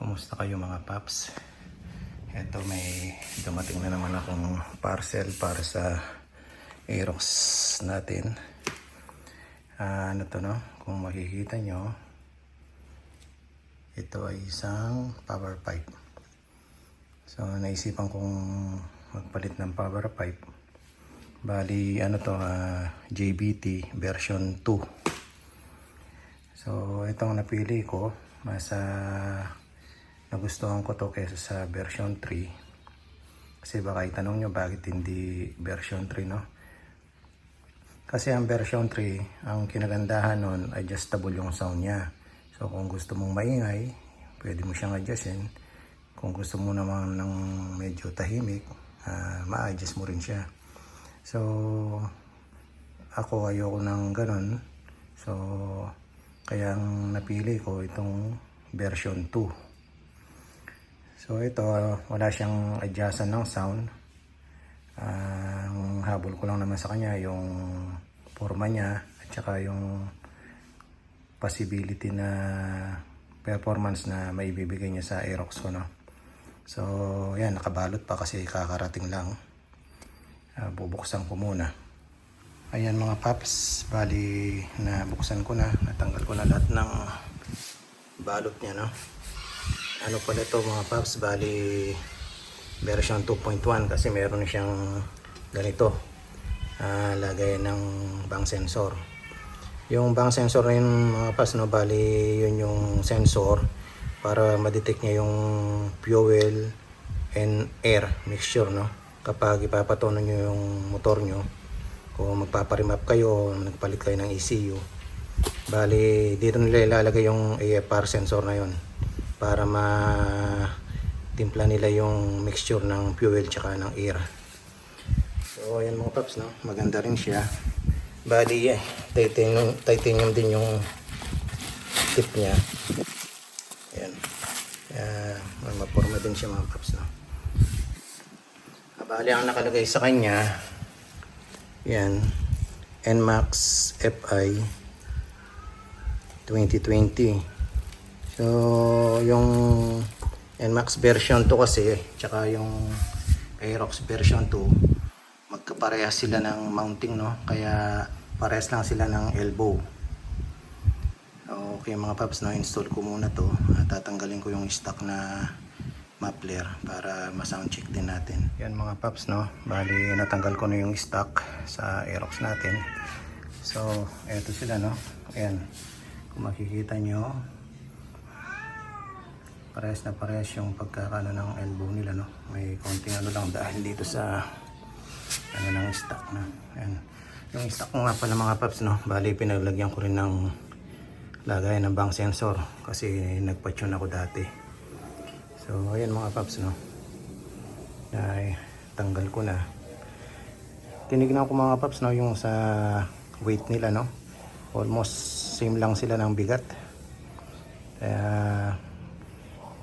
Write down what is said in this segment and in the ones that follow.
Kumusta kayo mga paps? Ito may dumating na naman akong parcel para sa Aerox natin. Ah, ano to no? Kung makikita nyo, ito ay isang power pipe. So naisipan kong magpalit ng power pipe. Bali ano to, ah, JBT version 2. So itong napili ko, mas ah, nagustuhan ko to kaysa sa version 3. Kasi baka itanong nyo bakit hindi version 3 no? Kasi ang version 3, ang kinagandahan nun, adjustable yung sound niya. So kung gusto mong maingay, pwede mo siyang adjustin. Kung gusto mo naman ng medyo tahimik, ah, ma-adjust mo rin siya. So ako ayoko ng ganun. So kaya ang napili ko itong version 2. So ito, wala siyang adjustan ng sound. Ang habol ko lang naman sa kanya yung forma niya at saka yung possibility na performance na maibibigay niya sa Aerox ko no. So yan nakabalot pa kasi kakarating lang. Ah, bubuksan ko muna. Ayan mga paps, bali na buksan ko na, natanggal ko na lahat ng balot niya no. Ano pala ito mga paps, bali version 2.1 kasi meron siyang ganito ah, lagay ng bank sensor. Yung bank sensor na yun mga paps no bali yun yung sensor para ma-detect niya yung fuel and air mixture no? Kapag ipapatono nyo yung motor nyo kung magpaparimap kayo nagpalit kayo ng ECU bali dito nila ilalagay yung AFR sensor na yun para ma timpla nila yung mixture ng fuel tsaka ng air. So ayan mga paps no, maganda rin siya. Bali eh, titanium, titanium din yung tip niya. Ayan. Kaya maporma din siya mga paps no. Ah, Bali ang nakalagay sa kanya, yan, NMAX FI 2020. So, yung NMAX version 2 kasi, tsaka yung Aerox version 2, magkaparehas sila ng mounting, no? Kaya parehas lang sila ng elbow. Okay mga paps, no? install ko muna to. At tatanggalin ko yung stock na muffler para ma-sound check din natin. Yan mga paps, no? Bali, natanggal ko na yung stock sa Aerox natin. So, eto sila, no? Ayan. Kung makikita nyo, parehas na parehas yung pagkakano ng elbow nila no? May konting ano lang dahil dito sa ano ng stock na. Ayan. yung stock ko nga pala mga paps no? Bali pinaglagyan ko rin ng lagay ng bank sensor kasi nagpa-tune ako dati. So ayan mga paps no? Ay tanggal ko na. Tinignan ko mga paps no? Yung sa weight nila no? Almost same lang sila ng bigat. Kaya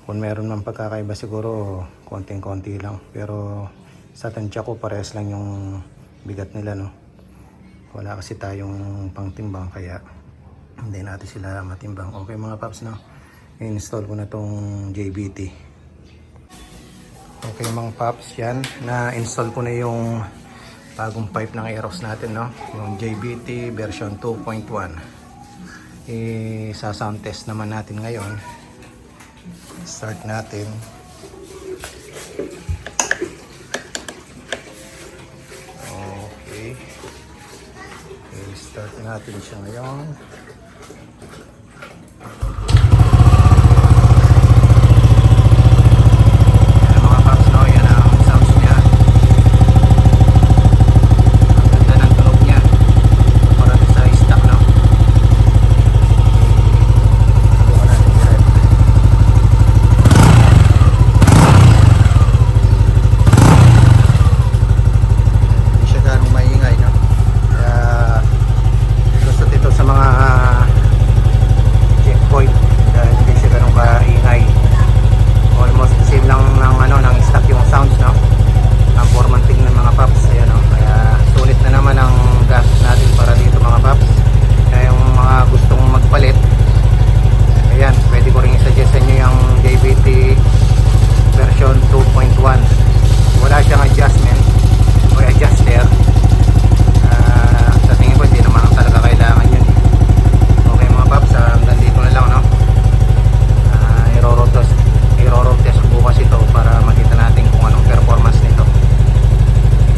kung meron man pagkakaiba siguro konting-konti lang. Pero sa tansya ko parehas lang yung bigat nila no? Wala kasi tayong pangtimbang kaya hindi natin sila matimbang. Okay mga paps no? Install ko na tong JBT okay mga paps yan. Na install ko na yung bagong pipe ng Aerox natin no? Yung JBT version 2.1 eh sa sound test naman natin ngayon start natin. Okay. Okay start natin siya ngayon